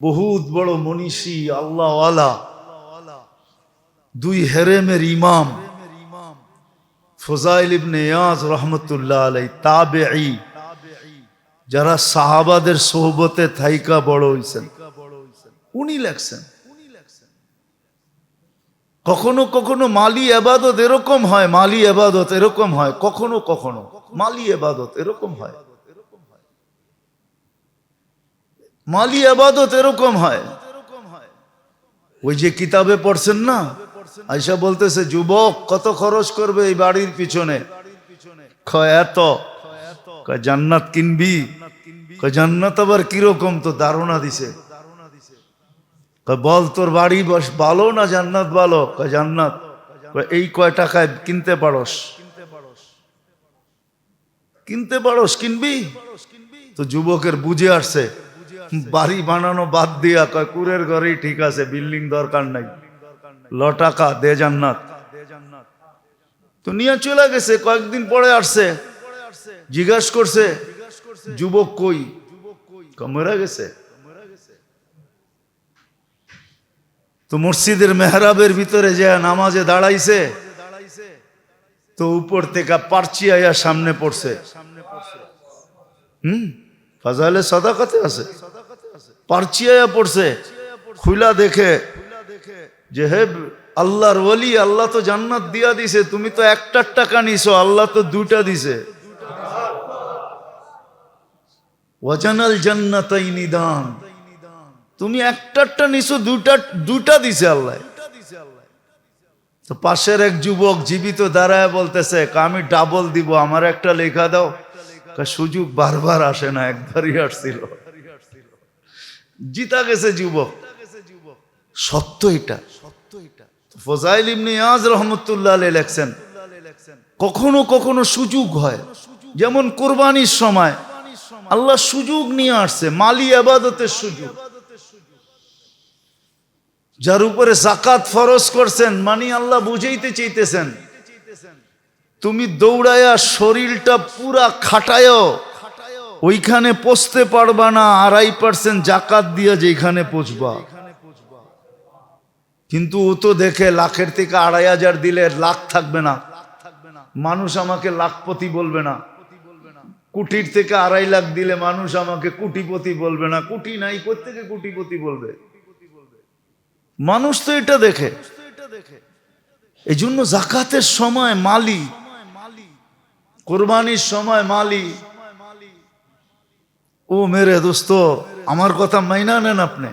বহুত বড় মনীষী, আল্লাহওয়ালা। দুই হেরেমের ইমাম, ফজাইল ইবনে ইয়াজ রহমতুল্লাহ আলাই তাবেঈ, যারা সাহাবাদের সোহবতে থাইকা বড় হইছেন। উনি লেখছেন। কখনো কখনো মালি এবাদত এরকম হয়, মালি এবাদত এরকম হয়, কখনো কখনো মালি এবাদত এরকম হয়। মালি আবাদত এরকম হয়। ওই যে কিতাবে পড়ছেন না? আইসা বলতেছে, যুবক, কত খরচ করবে এই বাড়ির পিছনে? এত। জান্নাত কিনবি? জান্নাত আবার কীরকম? তো ধারণা দিছে। বল, তোর বাড়ি বস, ভালো না জান্নাত ভালো? জান্নাত। এই কয় টাকায় কিনতে পারস। কিনতে পারস, কিনবি? তো যুবকের বুঝে আসছে। বাড়ি বানানো বাদ দিয়া কয়, কুরের ঘরেই ঠিক আছে, বিল্ডিং দরকার নাই। ল টাকা দে জান্নাত। তো নিয়ে চলে গেছে, কয়েকদিন পরে আসছে, জিজ্ঞাস করছে, যুবক কই? মরে গেছে। তো মসজিদের মেহরাবের ভিতরে যে নামাজে দাঁড়াইছে, তো উপর থেকে পারচি আয়া সামনে পড়ছে। হুম? ফাজাইলে সদাকাতে আছে। পারচি আয়া পড়ছে খুলা দেখে যে হে আল্লাহর ওলি, আল্লাহ তো জান্নাত দিয়া দিছে, তুমি তো একটার টাকা নিছো, আল্লাহ তো দুটা দিছে। ওয়াজানাল জান্নাতাই নিদান তুমি একটারটা নিছো দুটা দুটা দিছে আল্লাহ। তো পাশের এক যুবক জীবিত দাঁড়ায় বলতেছে আমি ডাবল দিব, আমার একটা লেখা দাও। সুযোগ বারবার আসে না, একবারই আসছিল। জিতা গেছে যুবক। সত্য এটা। ফজাইল ইবনে ইয়াজ রহমতুল্লাহ লেখছেন, কখনো কখনো সুযোগ হয়, যেমন কোরবানির সময়। আল্লাহ সুযোগ নিয়ে আসছে, মালি আবাদতের সুযোগ। যার উপরে জাকাত ফরজ করছেন মানে আল্লাহ বুঝাইতে চাইতেছেন, তুমি দৌড়ায়া শরীরটা পুরা খাটায় ওইখানে পচতে পারবা না, আড়াই পার্সেন্ট জাকাত দিয়ে যেখানে পচবা কিন্তু ও তো দেখে লাখের থেকে আড়াই হাজার দিলে লাখ থাকবে না। মানুষ আমাকে লাখপতি বলবে না। কুটির থেকে আড়াই লাখ দিলে মানুষ আমাকে কুটিপতি বলবে না। কুটি নাই কোথেকে কুটিপতি বলবে? মানুষ তো এটা দেখে। এই জন্য জাকাতের সময় মালি, কোরবানির সময় মালি ও মেরে দোস্ত, আমার কথা মাইনা নেন আপনি।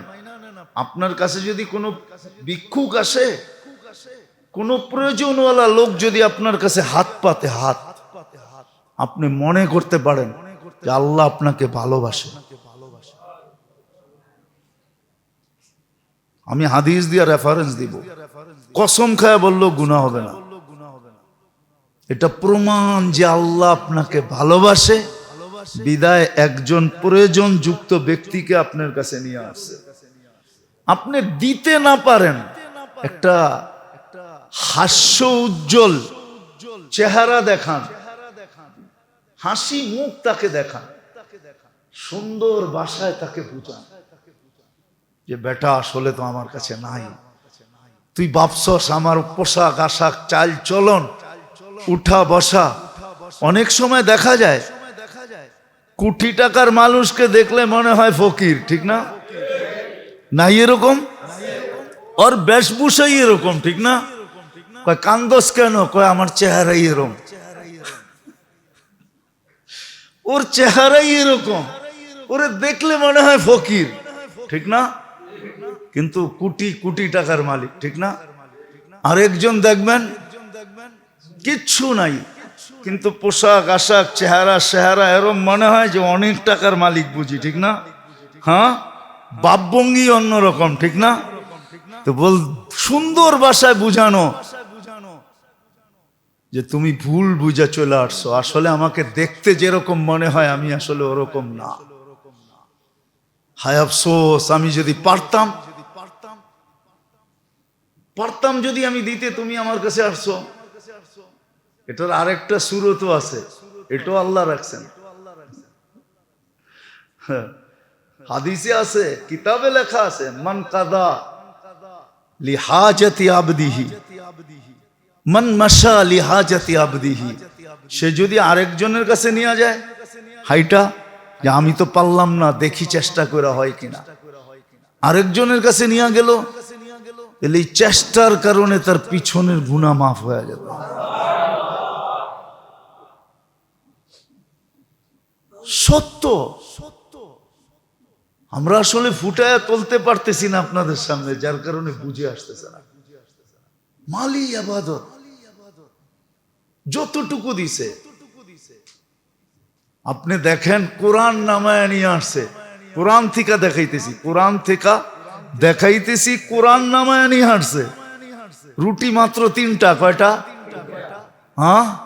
আপনার কাছে যদি কোনো ভিক্ষুক আসে, কোনো প্রয়োজনওয়ালা লোক যদি আপনার কাছে হাত পাতে, হাত, আপনি মনে করতে পারেন যে আল্লাহ আপনাকে ভালোবাসে। আমি হাদিস দিয়ে রেফারেন্স দিব। কসম খায় বললেও গুণা হবে না। এটা প্রমাণ যে আল্লাহ আপনাকে ভালোবাসে। বিদায় একজন প্রয়োজন যুক্ত ব্যক্তিকে আপনার কাছে নিয়ে আসছে আপনি দিতে না পারেন, একটা হাস্য উজ্জ্বল চেহারা দেখান, হাসি মুখ তাকে দেখান, সুন্দর বাসায় তাকে বুঝান যে, বেটা, আসলে তো আমার কাছে নাই। তুই ভাবছস আমার পোশাক আশাক চাল চলন উঠা বসা। অনেক সময় দেখা যায় কোটি টাকার মানুষকে দেখলে মনে হয় ফকির, ঠিক না? নাই এরকম? ওর বেশভূষাই এরকম, ঠিক না? কয়, কান্দস কেন? কয়, আমার চেহারাই এরকম। ওর চেহারাই এরকম। ওরে দেখলে মনে হয় ফকির, ঠিক না? কিন্তু কোটি কোটি টাকার মালিক, ঠিক না? আরেকজন দেখবেন কিচ্ছু নাই। কিন্তু পোশাক, আশাক, চেহারা চেহারা এরম মনে হয় যে অনেক টাকার মালিক বুঝি, ঠিক না? হ্যাঁ? বাপভঙ্গি অন্যরকম, ঠিক না? তো বল, সুন্দর ভাষায় বুঝানো। যে তুমি ভুল বুঝে চলে আসছো, আসলে আমাকে দেখতে যেরকম মনে হয়, আমি আসলে ওরকম না। হায় আফসোস, আমি যদি পারতাম পারতাম যদি আমি দিতে, তুমি আমার কাছে আসছো। এটার আরেকটা সুরতও আছে। এটাও আল্লাহ রাখছেন। হাদিসে আছে, কিতাবে লেখা আছে, মান কাদা লিহাজাতি আবদিহি মান লিহাজাতি আবদিহি সে যদি আরেকজনের কাছে নিয়ে যায়, হাইটা, যে আমি তো পারলাম না, দেখি চেষ্টা করে হয় কিনা আরেকজনের কাছে নিয়ে গেল এই চেষ্টার কারণে তার পিছনের গুণা মাফ হয়ে যাবে সত্য। সত্য আমরা আসলে ফুটায় তুলতে পারতেছি না আপনাদের সামনে, যার কারণে বুঝে আসতেছে না। মালি আবাদত। যতটুকু দিছে। আপনি দেখেন কোরআন নামায় নিয়ে আসছে। কোরআন থেকে দেখাইতেছি, কোরআন থেকে দেখাইতেছি, কোরআন নামায় নিয়ে আসছে। রুটি মাত্র তিনটা, কয়টা? হ্যাঁ?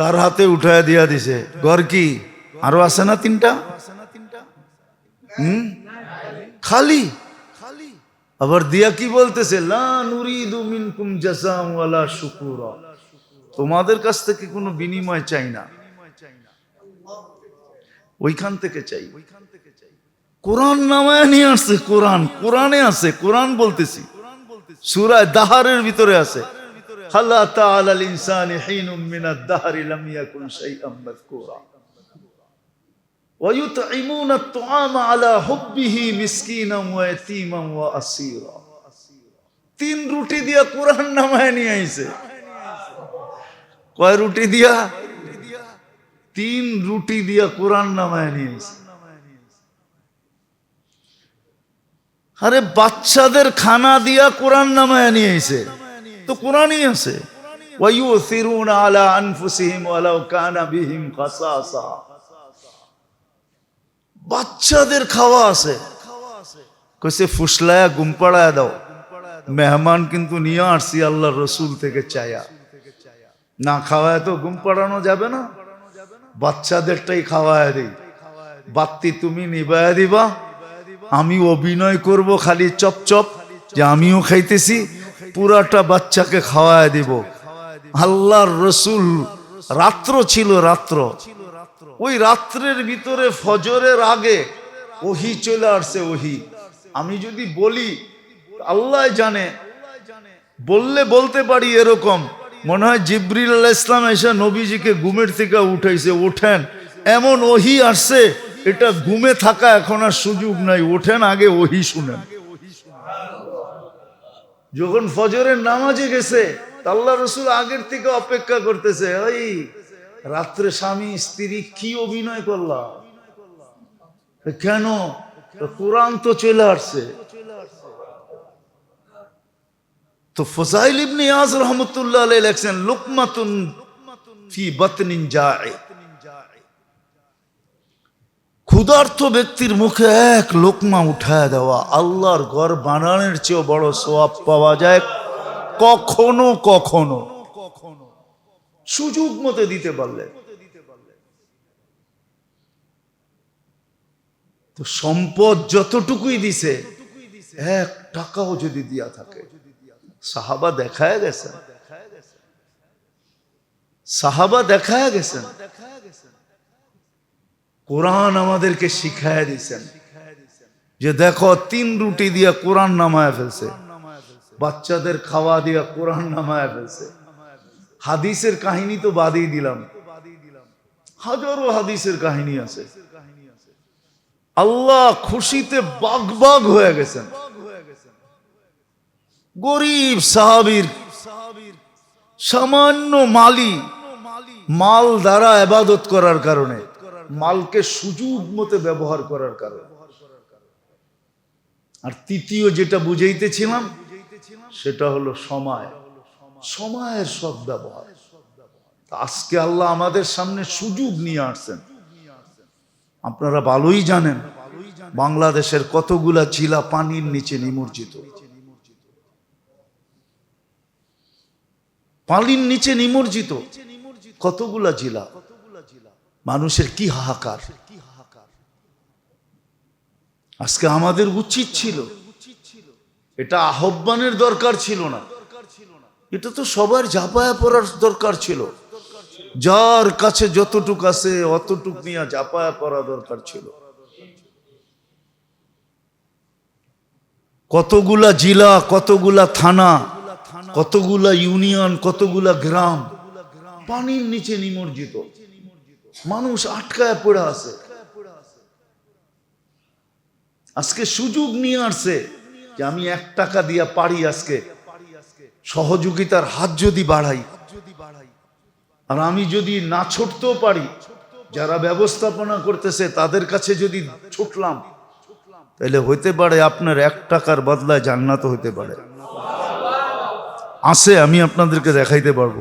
তার হাতে উঠায় দিয়া দিছে। ঘর কি? আরও আছে না তিনটা? হুম? খালি? আবার দিয়া কি বলতেছে? তোমাদের কাছ থেকে কোনো বিনিময় চাই না। ওইখান থেকে চাই। ওইখান থেকে কোরআন নামায় নিয়ে আসছে, কোরআন। কোরআনে আছে, কোরআন বলতেছি। সুরায় দাহারের ভিতরে আছে। হাল্লা তাআলাল ইনসানি হিনুম মিনাদ দাহরি লাম ইয়াকুন শাইআম মাযকুরা ويطعمون الطعام على حبه مسكينا ويتيما واسيرا তিন রুটি দিয়া কোরআন নামায় নিয়ে আইছে কয় রুটি দিয়া তিন রুটি দিয়া কোরআন নামায় নিয়ে আইছে আরে বাচ্চাদের খানা দিয়া কোরআন নামায় নিয়ে আইছে তো কোরআনই আছে। বাচ্চাদের খাওয়া আছে। কইছে ফুসলায়া গুমপাড়ায় দাও। মেহমান কিন্তু নিয়ে আসছি আল্লাহ রসুল থেকে চায়া। না খাওয়ায় তো যাবে না। বাচ্চাদেরটাই খাওয়ায় দিই। বাত্তি তুমি নিবায় দিবা। আমি অভিনয় করব খালি চপ চপ যে আমিও খাইতেছি। পুরাটা বাচ্চাকে খাওয়ায় দিব। আল্লাহর রসুল রাত্র ছিল রাত্র। ওই রাত্রের ভিতরে ফজরের আগে ওহি চলে আসছে ওহি। আমি যদি বলি, আল্লাহ জানে। বললে বলতে পারি এরকম। মনে হয় জিব্রিল আল্লাহ ইসলাম এসে নবীজিকে ঘুমের থেকে উঠাইছে, ওঠেন। এমন ওহি আসছে, এটা ঘুমে থাকা এখন আর সুযোগ নাই, ওঠেন আগে ওহি শুনেন। যখন ফজরের নামাজে গেছে আল্লাহ রসুল আগের থেকে অপেক্ষা করতেছে, ওই রাত্রে স্বামী, স্ত্রী কি অভিনয় করলা? কেন? কোরআন তো চলে আসছে। তো ফজাইল ইবনে ইয়াজ রহমতুল্লাহ লেখছেন, লুকমাতুন ফি বাতনিন যায় ক্ষুধার্ত ব্যক্তির মুখে এক লোকমা উঠায় দেওয়া। আল্লাহর ঘর বানানোর চেয়েও বড় সোয়াব পাওয়া যায় কখনো কখনো। সুযোগ মতো দিতে পারলে। তো সম্পদ যতটুকুই দিছে, এক টাকাও যদি দিয়া থাকে। সাহাবা দেখায় গেছেন। সাহাবা দেখায় গেছেন। কোরআন আমাদেরকে শিখায় দিছেন। যে দেখো, তিন রুটি দিয়া কোরআন নামায় ফেলছে। বাচ্চাদের খাওয়া দিয়া কোরআন নামায় ফেলছে। হাদিসের কাহিনী তো বাদই দিলাম। হাজারো হাদিসের কাহিনী আছে। আল্লাহ খুশিতে বাগ বাগ হয়ে গেছেন। গরিব সাহাবির সামান্য মালি মাল দ্বারা আবাদত করার কারণে মালকে সুযোগ মতো ব্যবহার করার কারণে। আর তৃতীয় যেটা বুঝাইতেছিলাম, সেটা হলো সময়। সময়ের সব ব্যবহার। আজকে আল্লাহ আমাদের সামনে সুযোগ নিয়ে আসছেন। আপনারা ভালোই জানেন, বাংলাদেশের কতগুলা জেলা পানির নিচে নিমজ্জিত। পানির নিচে নিমজ্জিত কতগুলা জেলা? মানুষের কি হাহাকার? আজকে আমাদের উচিত ছিল। এটা আহ্বানের দরকার ছিল না। এটা তো সবার ঝাপায়া পড়ার দরকার ছিল। যার কাছে যতটুক আছে, অতটুক নিয়ে ঝাপায়া পড়া দরকার ছিল। কতগুলা জেলা, কতগুলা থানা, কতগুলা ইউনিয়ন, কতগুলা গ্রাম পানির নিচে নিমজ্জিত। মানুষ আটকায় পড়ে আছে। আজকে সুযোগ নিয়ে আসছে যে আমি এক টাকা দিয়া পারি আজকে। সহযোগিতার হাত যদি বাড়াই। আর আমি যদি না ছুটতেও পারি, যারা ব্যবস্থাপনা করতেছে তাদের কাছে যদি ছুটলাম, তাহলে হইতে পারে আপনার এক টাকার বদলায় জান্নাত হইতে পারে। আছে, আমি আপনাদেরকে দেখাইতে পারব।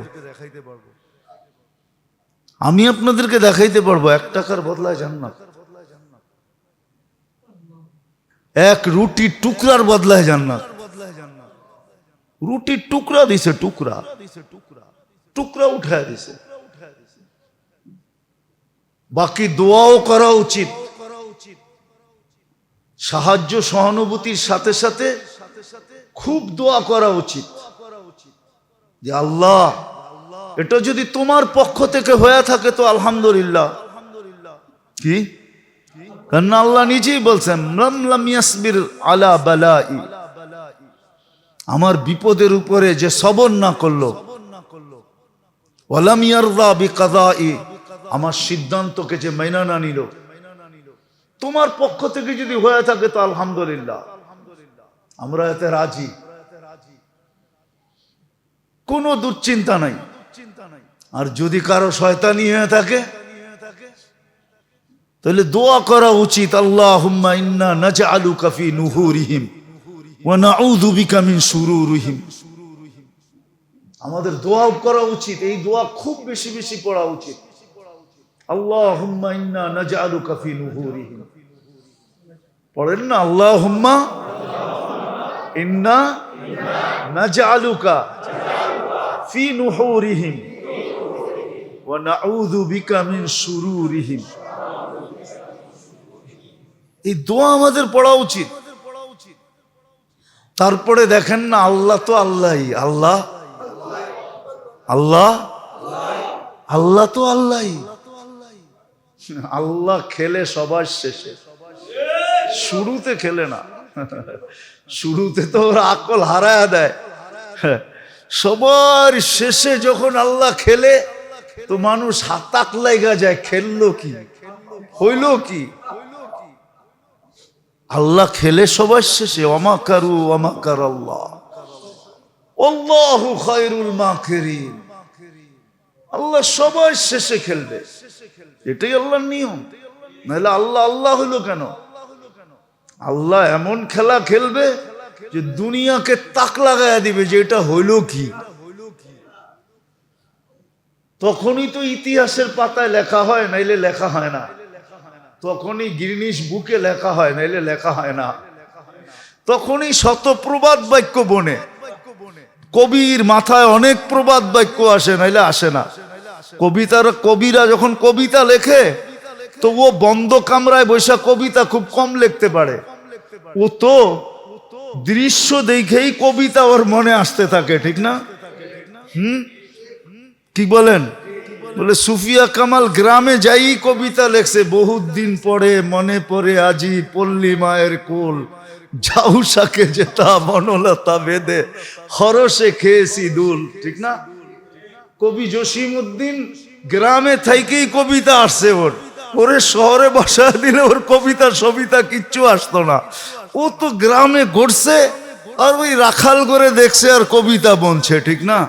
আমি আপনাদেরকে দেখাইতে পারব, এক টাকার বদলায় জান্নাত। এক রুটি টুকরার বদলায় জান্নাত। রুটির টুকরা দিছে টুকরা। টুকরা উঠায় দিছে। বাকি দোয়াও করা উচিত। সাহায্য, সহানুভূতির সাথে সাথে খুব দোয়া করা উচিত। যে আল্লাহ এটা যদি তোমার পক্ষ থেকে হয়ে থাকে তো আলহামদুলিল্লাহ। কি? আল্লাহ নিজেই বলছেন আলা বালাই। আমার বিপদের উপরে যে সবর না করল আমার সিদ্ধান্তকে যে মাইনা না নিল, তোমার পক্ষ থেকে যদি হয়ে থাকে তো আলহামদুলিল্লাহ। আমরা এতে রাজি। কোনো দুশ্চিন্তা নাই। আর যদি কারও শয়তানি হয়ে থাকে, তাহলে দোয়া করা উচিত আল্লাহ ইন্না নাজআলুকা ফি নুহুরিহিম ওয়া নাউযু বিকা মিন আমাদের দোয়া করা উচিত, এই দোয়া খুব বেশি বেশি পড়া উচিত। নুহুরিহিম। পড়েন না, আল্লাহুম্মা ইন্না নাজআলুকা ফি নুহুরিহিম। এই দোয়া আমাদের পড়া উচিত। তারপরে দেখেন না, আল্লাহ তো আল্লাহই। আল্লাহ? আল্লাহ? আল্লাহ তো আল্লাহই। আল্লাহ খেলে সবার শেষে। শুরুতে খেলে না। শুরুতে তো ওরা আকল হারায় দেয়। সবার শেষে যখন আল্লাহ খেলে তো মানুষ হাতাক লাইগা যায়, খেললো কি? হইল কি? আল্লাহ খেলে সবার শেষে অমাকারু অমাকার আল্লাহ। আল্লাহু খায়রুল মাকিরিন আল্লাহ সবার শেষে খেলবে। এটাই আল্লাহর নিয়ম। নাহলে আল্লাহ আল্লাহ হইল কেন? আল্লাহ এমন খেলা খেলবে যে দুনিয়াকে তাক লাগাইয়া দিবে যে এটা হইল কি? তখনই তো ইতিহাসের পাতায় লেখা হয়, নাইলে লেখা হয় না। তখনই গিরনিস বুকে লেখা হয়, নাইলে লেখা হয় না। তখনই শত প্রবাদ বাক্য বনে। কবির মাথায় অনেক প্রবাদ বাক্য আসে, নাইলে আসে না। কবিতার কবিরা যখন কবিতা লেখে তো ও বন্ধ কামরায় বৈশা কবিতা খুব কম লিখতে পারে। ও তো দৃশ্য দেখেই কবিতা ওর মনে আসতে থাকে, ঠিক না? হুম? কি বলেন? বলে, সুফিয়া কামাল গ্রামে যাই কবিতা লেখছে, বহুত দিন পরে মনে পড়ে আজি পল্লী মায়ের কোল। ঝাউসাকে যেতা বনলতা বেদে হরসে খেয়েছি দুল। ঠিক না? কবি জসিম উদ্দিন গ্রামে থেকেই কবিতা আসছে ওর। ওরে শহরে বসা দিলে ওর কবিতা, সবিতা কিচ্ছু আসতো না। ও তো গ্রামে ঘুরছে আর ওই রাখাল করে দেখছে আর কবিতা বনছে, ঠিক না?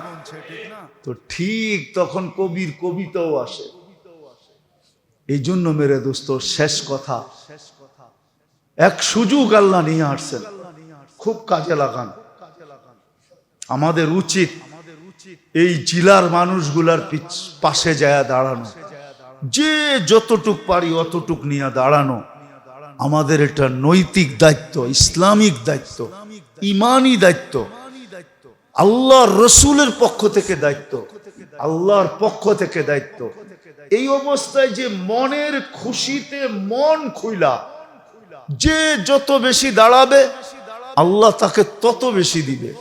তো ঠিক তখন কবির কবিতাও আসে। এই জন্য মেরে দোস্ত, শেষ কথা। এক সুযোগ আল্লাহ নিয়ে আসছেন। খুব কাজে লাগান। আমাদের উচিত এই জেলার মানুষগুলার পাশে যায় দাঁড়ানো। যে যতটুক পারি অতটুক নিয়ে দাঁড়ানো। আমাদের এটা নৈতিক দায়িত্ব, ইসলামিক দায়িত্ব, ইমানি দায়িত্ব। আল্লাহর রসুলের পক্ষ থেকে দায়িত্ব। আল্লাহর পক্ষ থেকে দায়িত্ব। এই অবস্থায় যে মনের খুশিতে মন খুইলা, যে যত বেশি দাঁড়াবে, আল্লাহ তাকে তত বেশি দিবে।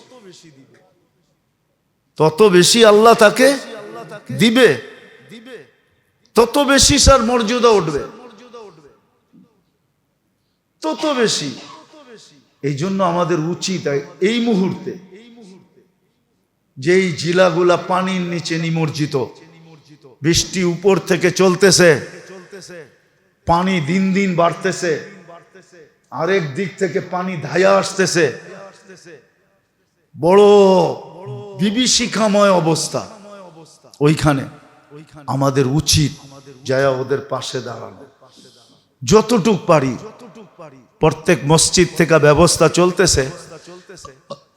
তত বেশি আল্লাহ তাকে দিবে। তত বেশি স্যার মর্যাদা উঠবে। তত বেশি। এই জন্য আমাদের উচিত এই মুহূর্তে যেই জিলাগুলা পানির নিচে নিমজ্জিত, বৃষ্টি উপর থেকে চলতেছে, পানি দিন দিন বাড়তেছে, আরেক দিক থেকে পানি ধায়া আসতেছে। বড় বিভীষিকাময় অবস্থা। ওইখানে আমাদের উচিত যায়া ওদের পাশে দাঁড়ানো। যতটুক পারি, প্রত্যেক মসজিদ থেকে ব্যবস্থা চলতেছে।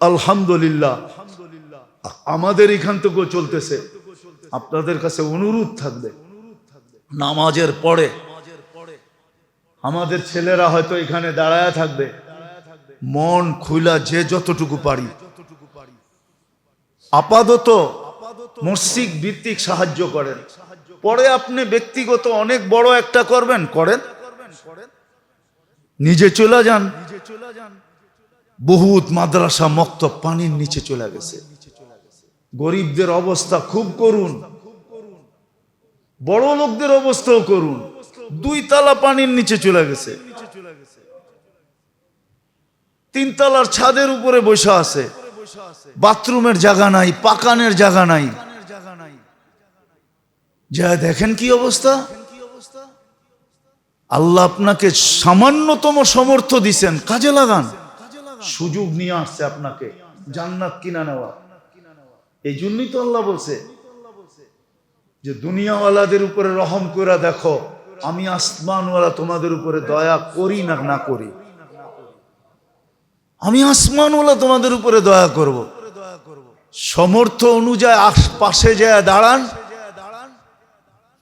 আলহামদুলিল্লাহ আমাদের এখান থেকেও চলতেছে। আপনাদের কাছে অনুরোধ থাকবে। নামাজের পরে আমাদের ছেলেরা হয়তো এখানে দাঁড়ায় থাকবে। মন খুলা যে যতটুকু পারি। আপাতত মসজিদ ভিত্তিক সাহায্য করেন। পরে আপনি ব্যক্তিগত অনেক বড় একটা করবেন, করেন। নিজে চলে যান। বহুত মাদ্রাসা মক্ত পানির নিচে চলে গেছে। গরিবদের অবস্থা খুব করুন। বড় লোকদের অবস্থাও করুন। দুই তালা পানির নিচে চলে গেছে। তিন তালার ছাদের উপরে বসে আছে। বাথরুমের জায়গা নাই, পাকানের জায়গা নাই। যা দেখেন কি অবস্থা? আল্লাহ আপনাকে সামান্যতম সমর্থ দিছেন। কাজে লাগান। সুযোগ নিয়ে আসছে আপনাকে। জান্নাত কিনা নেওয়া। এই জন্যই তো আল্লাহ বলছে যে দুনিয়াওয়ালাদের উপরে রহম করে দেখো, আমি আসমানওয়ালা তোমাদের উপরে দয়া করি না না করি। আমি আসমানওয়ালা তোমাদের উপরে দয়া করব। সমর্থ অনুযায়ী পাশে যায় দাঁড়ান।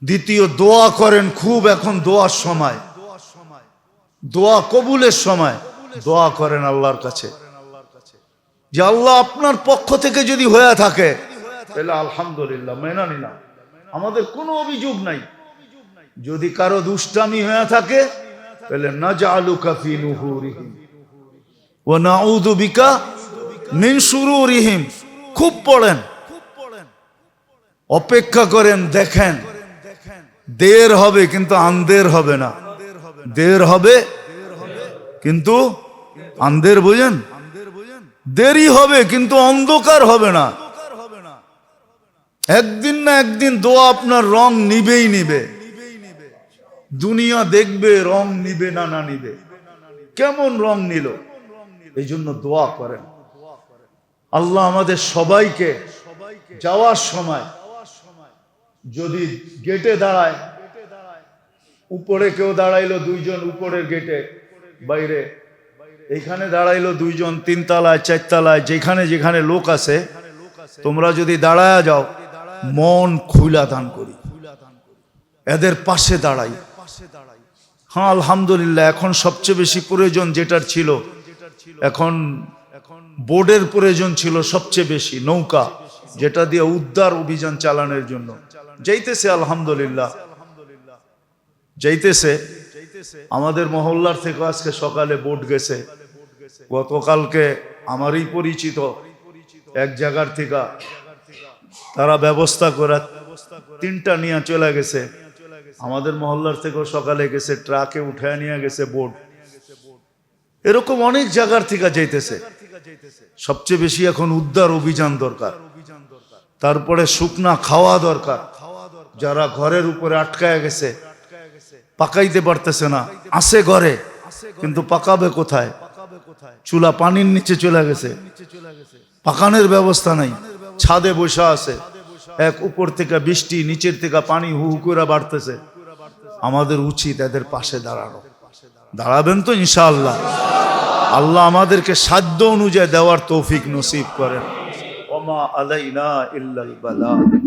দ্বিতীয়, দোয়া করেন খুব এখন দোয়ার সময়। দোয়া কবুলের সময়। দোয়া করেন আল্লাহর কাছে। যে আল্লাহ আপনার পক্ষ থেকে যদি হয়ে থাকে, তাহলে আলহামদুলিল্লাহ, মেনা নিলাম। আমাদের কোনো অভিযোগ নাই। যদি কারও দুষ্টামি হয়ে থাকে, তাহলে না জালু কাফি নুহুরিহিম ও নাউদু বিকা মিন শুরুরিহিম। খুব পড়েন, অপেক্ষা করেন, দেখেন। দের হবে কিন্তু আন্দের হবে না। দের হবে, কিন্তু আন্দের বুঝেন? দেরি হবে, কিন্তু অন্ধকার হবে না। একদিন না একদিন দোয়া আপনার রং নিবেই নিবে। দুনিয়া দেখবে, রং নিবে না না নিবে। কেমন রং নিল? এই জন্য দোয়া করেন। আল্লাহ আমাদের সবাইকে যাওয়ার সময় যদি গেটে দাঁড়ায়, উপরে কেউ দাঁড়াইলো, দুইজন উপরের গেটে, বাইরে এইখানে দাঁড়াইলো দুইজন, তিনতলায়, চারতলায়, যেখানে যেখানে লোক আছে, তোমরা যদি দাঁড়ায় যাও, মন খুলা দান করি। এদের পাশে দাঁড়াই। হ্যাঁ আলহামদুলিল্লাহ, এখন সবচেয়ে বেশি প্রয়োজন যেটার ছিল, এখন এখন বোর্ডের প্রয়োজন ছিল সবচেয়ে বেশি, নৌকা, যেটা দিয়ে উদ্ধার অভিযান চালানোর জন্য। যাইতেছে, আলহামদুলিল্লাহ। যাইতেছে, আমাদের মহল্লার থেকে আজকে সকালে বোট গেছে। গতকালকে আমারই পরিচিত এক জায়গার থেকে তারা ব্যবস্থা করে তিনটা নিয়ে চলে গেছে। আমাদের মহল্লার থেকেও সকালে গেছে, ট্রাকে উঠায় নিয়ে গেছে বোট। এরকম অনেক জায়গার থেকে যাইতেছে। সবচেয়ে বেশি এখন উদ্ধার অভিযান দরকার। তারপরে শুকনা খাওয়া দরকার। যারা ঘরের উপরে আটকায় গেছে, পাকাইতে পারতেছে না। আসে ঘরে, কিন্তু পাকাবে কোথায়? চুলা পানির নিচে চলে গেছে। পাকানোর ব্যবস্থা নাই। ছাদে বসে আছে। এক উপর থেকে বৃষ্টি নিচের থেকে পানি হু হু করে বাড়তেছে। আমাদের উচিত এদের পাশে দাঁড়ানো। দাঁড়াবেন তো ইনশাআল্লাহ। আল্লাহ আমাদেরকে সাধ্য অনুযায়ী দেওয়ার তৌফিক নসিব করেন। ওমা আলাইনা ইল্লাল বালা।